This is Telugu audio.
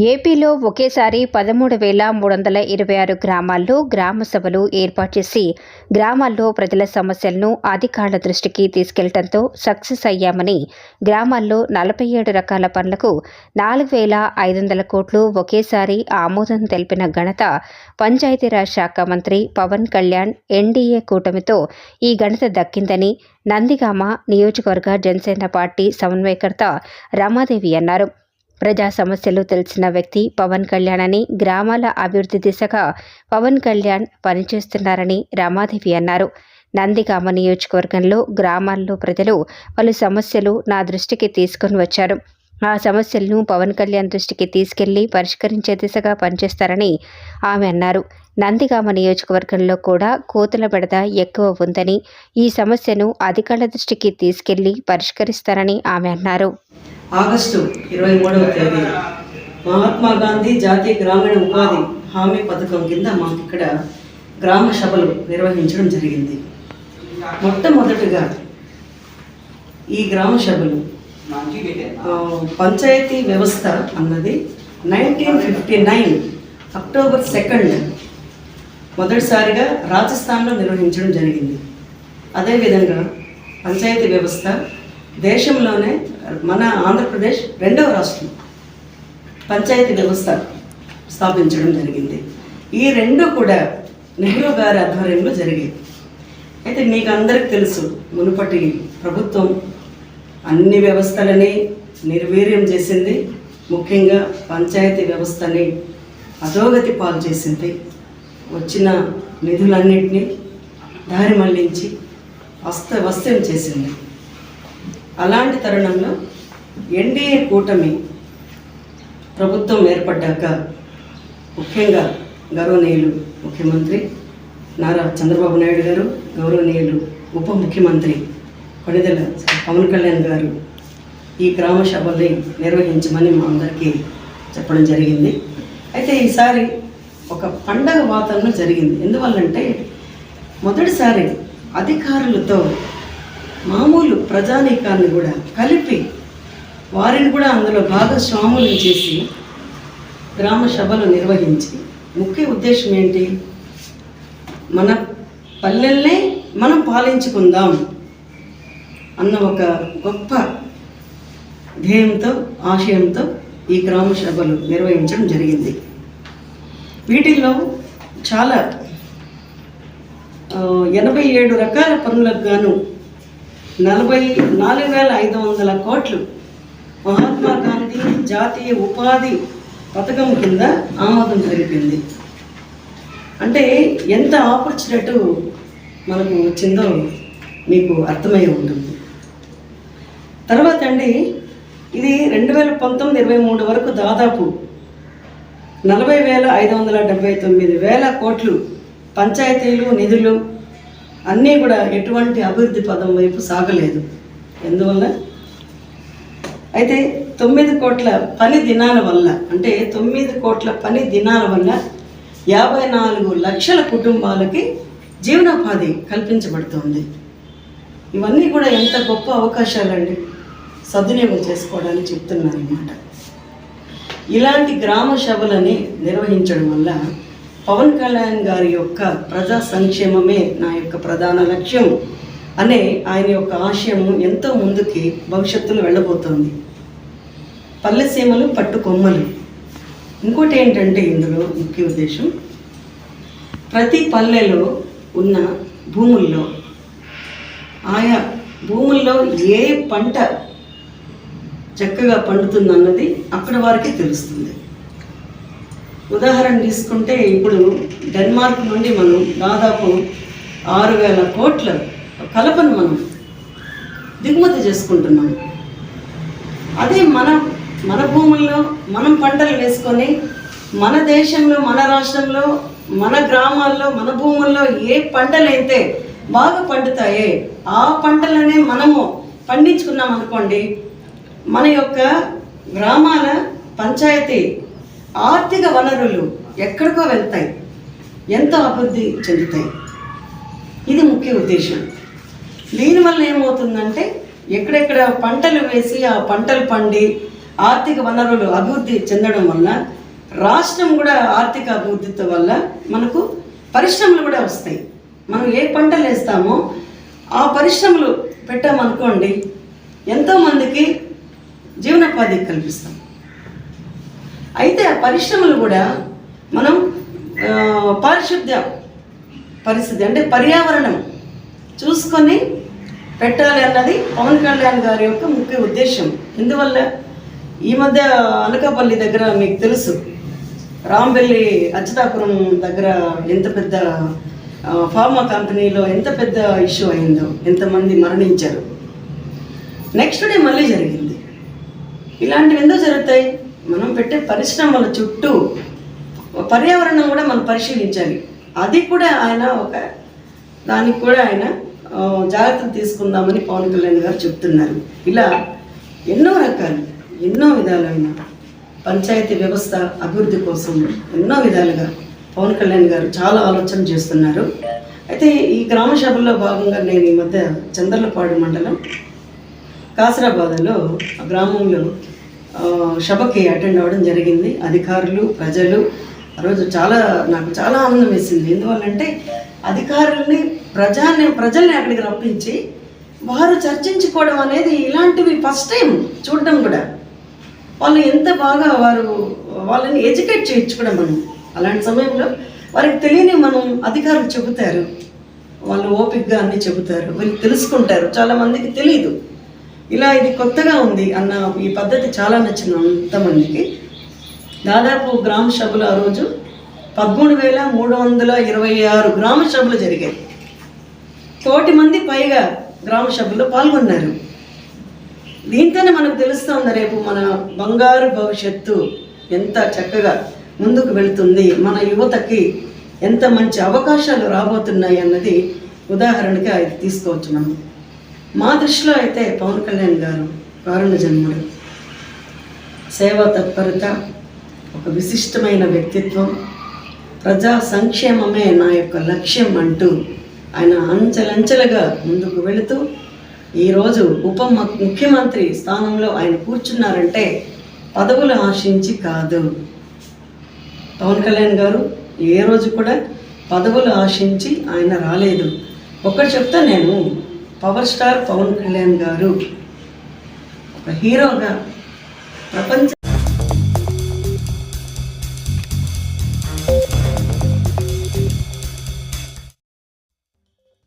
ఏపీలో ఒకేసారి పదమూడు వేల మూడు వందల ఇరవై ఆరు గ్రామాల్లో గ్రామ సభలు ఏర్పాటు చేసి గ్రామాల్లో ప్రజల సమస్యలను అధికారుల దృష్టికి తీసుకెళ్ళడంతో సక్సెస్ అయ్యామని గ్రామాల్లో నలభై ఏడు రకాల పనులకు నాలుగు వేల ఐదు వందల కోట్లు ఒకేసారి ఆమోదం తెలిపిన ఘనత పంచాయతీరాజ్ శాఖ మంత్రి పవన్ కళ్యాణ్ ఎన్డీఏ కూటమితో ఈ ఘనత దక్కిందని నందిగామ నియోజకవర్గ జనసేన పార్టీ సమన్వయకర్త రమాదేవి అన్నారు. ప్రజా సమస్యలు తెలిసిన వ్యక్తి పవన్ కళ్యాణ్ అని గ్రామాల అభివృద్ధి దిశగా పవన్ కళ్యాణ్ పనిచేస్తున్నారని రమాదేవి అన్నారు. నందిగామ నియోజకవర్గంలో గ్రామాల్లో ప్రజలు పలు సమస్యలు నా దృష్టికి తీసుకొని వచ్చారు. ఆ సమస్యలను పవన్ కళ్యాణ్ దృష్టికి తీసుకెళ్ళి పరిష్కరించే దిశగా పనిచేస్తారని ఆమె అన్నారు. నందిగామ నియోజకవర్గంలో కూడా కోతుల బెడద ఎక్కువ ఉందని ఈ సమస్యను అధికారుల దృష్టికి తీసుకెళ్ళి పరిష్కరిస్తారని ఆమె అన్నారు. ఆగస్టు ఇరవై మూడవ తేదీ. మహాత్మా గాంధీ జాతీయ గ్రామీణ ఉపాధి హామీ పథకం కింద మాకు ఇక్కడ గ్రామ సభలు నిర్వహించడం జరిగింది. మొట్టమొదటిగా ఈ గ్రామ సభలు పంచాయతీ వ్యవస్థ అన్నది nineteen fifty nine October second మొదటిసారిగా రాజస్థాన్లో నిర్వహించడం జరిగింది. అదేవిధంగా పంచాయతీ వ్యవస్థ దేశంలోనే మన ఆంధ్రప్రదేశ్ రెండవ రాష్ట్రం పంచాయతీ వ్యవస్థ స్థాపించడం జరిగింది. ఈ రెండు కూడా నెహ్రూ గారి ఆధ్వర్యంలో జరిగాయి. అయితే మీకు అందరికి తెలుసు మునుపటి ప్రభుత్వం అన్ని వ్యవస్థలని నిర్వీర్యం చేసింది. ముఖ్యంగా పంచాయతీ వ్యవస్థని అధోగతి పాలు చేసింది. వచ్చిన నిధులన్నింటినీ దారి మళ్ళించి అస్తవ్యస్తం చేసింది. అలాంటి తరుణంలో ఎన్డీఏ కూటమి ప్రభుత్వం ఏర్పడ్డాక ముఖ్యంగా గౌరవనీయులు ముఖ్యమంత్రి నారా చంద్రబాబు నాయుడు గారు గౌరవనీయులు ఉప ముఖ్యమంత్రి కొణిదెల శ్రీ పవన్ కళ్యాణ్ గారు ఈ గ్రామ సభల్ని నిర్వహించమని మా అందరికీ చెప్పడం జరిగింది. అయితే ఈసారి ఒక పండగ వాతావరణం జరిగింది. ఎందువల్లంటే మొదటిసారి అధికారులతో మామూలు ప్రజానీకాన్ని కూడా కలిపి వారిని కూడా అందులో భాగస్వాములు చేసి గ్రామ సభలు నిర్వహించి ముఖ్య ఉద్దేశం ఏంటి? మన పల్లెల్నే మనం పాలించుకుందాం అన్న ఒక గొప్ప ధ్యేయంతో ఆశయంతో ఈ గ్రామ సభలు నిర్వహించడం జరిగింది. వీటిల్లో చాలా ఎనభై ఏడు రకాల పనులకు గాను నలభై నాలుగు వేల ఐదు వందల కోట్లు. మహాత్మా గాంధీ జాతీయ ఉపాధి పథకం కింద ఆమోదం జరిపింది అంటే ఎంత ఆపర్చునిటీ మనకు వచ్చిందో మీకు అర్థమై ఉంటుంది. తర్వాత అండి ఇది రెండు వేల పంతొమ్మిది ఇరవై మూడు వరకు దాదాపు నలభై వేల ఐదు వందల డెబ్బై తొమ్మిది వేల కోట్లు పంచాయతీలు నిధులు అన్నీ కూడా ఎటువంటి అభివృద్ధి పదం వైపు సాగలేదు. ఎందువల్ల? అయితే తొమ్మిది కోట్ల పని దినాల వల్ల అంటే తొమ్మిది కోట్ల పని దినాల వల్ల యాభై నాలుగు లక్షల కుటుంబాలకి జీవనోపాధి కల్పించబడుతుంది. ఇవన్నీ కూడా ఎంత గొప్ప అవకాశాలండి. సద్వినియోగం చేసుకోవడానికి చెప్తున్నాను అనమాట ఇలాంటి గ్రామ సభలని నిర్వహించడం వల్ల పవన్ కళ్యాణ్ గారి యొక్క ప్రజా సంక్షేమమే నా యొక్క ప్రధాన లక్ష్యం అనే ఆయన యొక్క ఆశయం ఎంతో ముందుకి భవిష్యత్తులో వెళ్ళబోతోంది. పల్లెసీమలు పట్టుకొమ్మలు ఇంకోటి ఏంటంటే ఇందులో ముఖ్య ఉద్దేశం ప్రతి పల్లెలో ఉన్న భూముల్లో ఆయా భూముల్లో ఏ పంట చక్కగా పండుతుందన్నది అక్కడ వారికి తెలుస్తుంది. ఉదాహరణ తీసుకుంటే ఇప్పుడు డెన్మార్క్ నుండి మనం దాదాపు ఆరు వేల కోట్ల కలపను మనం దిగుమతి చేసుకుంటున్నాం. అదే మన మన భూముల్లో మనం పంటలు వేసుకొని మన దేశంలో మన రాష్ట్రంలో మన గ్రామాల్లో మన భూముల్లో ఏ పంటలైతే బాగా పండుతాయే ఆ పంటలనే మనము పండించుకున్నాం అనుకోండి మన యొక్క గ్రామాల పంచాయతీ ఆర్థిక వనరులు ఎక్కడికో వెళ్తాయి. ఎంతో అభివృద్ధి చెందుతాయి? ఇది ముఖ్య ఉద్దేశం. దీనివల్ల ఏమవుతుందంటే ఎక్కడెక్కడ పంటలు వేసి ఆ పంటలు పండి ఆర్థిక వనరులు అభివృద్ధి చెందడం వల్ల రాష్ట్రం కూడా ఆర్థిక అభివృద్ధితో వల్ల మనకు పరిశ్రమలు కూడా వస్తాయి. మనం ఏ పంటలు వేస్తామో ఆ పరిశ్రమలు పెట్టామనుకోండి ఎంతోమందికి జీవనోపాధి కల్పిస్తాం. అయితే ఆ పరిశ్రమలు కూడా మనం పారిశుద్ధ్య పరిస్థితి అంటే పర్యావరణం చూసుకొని పెట్టాలి అన్నది పవన్ కళ్యాణ్ గారి యొక్క ముఖ్య ఉద్దేశం. ఎందువల్ల? ఈ మధ్య అనకాపల్లి దగ్గర మీకు తెలుసు రాంబెల్లి అచ్చతాపురం దగ్గర ఎంత పెద్ద ఫార్మా కంపెనీలో ఎంత పెద్ద ఇష్యూ అయిందో ఎంతమంది మరణించారు. నెక్స్ట్ డే మళ్ళీ జరిగింది. ఇలాంటివి ఎందుకు జరుగుతాయి? మనం పెట్టే పరిశ్రమల చుట్టూ పర్యావరణం కూడా మనం పరిశీలించాలి. అది కూడా ఆయన ఒక దానికి కూడా ఆయన జాగ్రత్తలు తీసుకుందామని పవన్ కళ్యాణ్ గారు చెప్తున్నారు. ఇలా ఎన్నో రకాలు ఎన్నో విధాలైన పంచాయతీ వ్యవస్థ అభివృద్ధి కోసం ఎన్నో విధాలుగా పవన్ కళ్యాణ్ గారు చాలా ఆలోచన చేస్తున్నారు. అయితే ఈ గ్రామ సభల్లో భాగంగా నేను ఈ మధ్య చంద్రలపాడు మండలం కాసరాబాద్లో ఆ గ్రామంలో సభకి అటెండ్ అవ్వడం జరిగింది. అధికారులు ప్రజలు ఆ రోజు చాలా నాకు చాలా ఆనందం వేసింది. ఎందువల్లంటే అధికారుల్ని ప్రజాన్ని ప్రజల్ని అక్కడికి రప్పించి వారు చర్చించుకోవడం అనేది ఇలాంటివి ఫస్ట్ టైం చూడడం కూడా. వాళ్ళు ఎంత బాగా వారు వాళ్ళని ఎడ్యుకేట్ చేయించుకోవడం మనం. అలాంటి సమయంలో వారికి తెలియని మనం అధికారులు చెబుతారు. వాళ్ళు ఓపిక్గా అన్ని చెబుతారు. వీళ్ళు తెలుసుకుంటారు. చాలా మందికి తెలియదు ఇలా ఇది కొత్తగా ఉంది అన్న ఈ పద్ధతి చాలా నచ్చింది అంతమందికి దాదాపు గ్రామ సభలు ఆ రోజు పదమూడు వేల మూడు వందల ఇరవై ఆరు గ్రామ సభలు జరిగాయి. కోటి మంది పైగా గ్రామ సభల్లో పాల్గొన్నారు. దీంతోనే మనకు తెలుస్తుంది రేపు మన బంగారు భవిష్యత్తు ఎంత చక్కగా ముందుకు వెళుతుంది మన యువతకి ఎంత మంచి అవకాశాలు రాబోతున్నాయి అన్నది ఉదాహరణగా ఇది తీసుకోవచ్చు మనం. మా దృష్టిలో అయితే పవన్ కళ్యాణ్ గారు కారుణ జన్ముడు సేవా తత్పరత ఒక విశిష్టమైన వ్యక్తిత్వం ప్రజా సంక్షేమమే నా యొక్క లక్ష్యం అంటూ ఆయన అంచెలంచెలుగా ముందుకు వెళుతూ ఈరోజు ఉప ముఖ్యమంత్రి స్థానంలో ఆయన కూర్చున్నారంటే పదవులు ఆశించి కాదు. పవన్ కళ్యాణ్ గారు ఏ రోజు కూడా పదవులు ఆశించి ఆయన రాలేదు. ఒకటి చెప్తా నేను పవర్ స్టార్ పవన్ కళ్యాణ్ గారు ఒక హీరోగా ప్రపంచ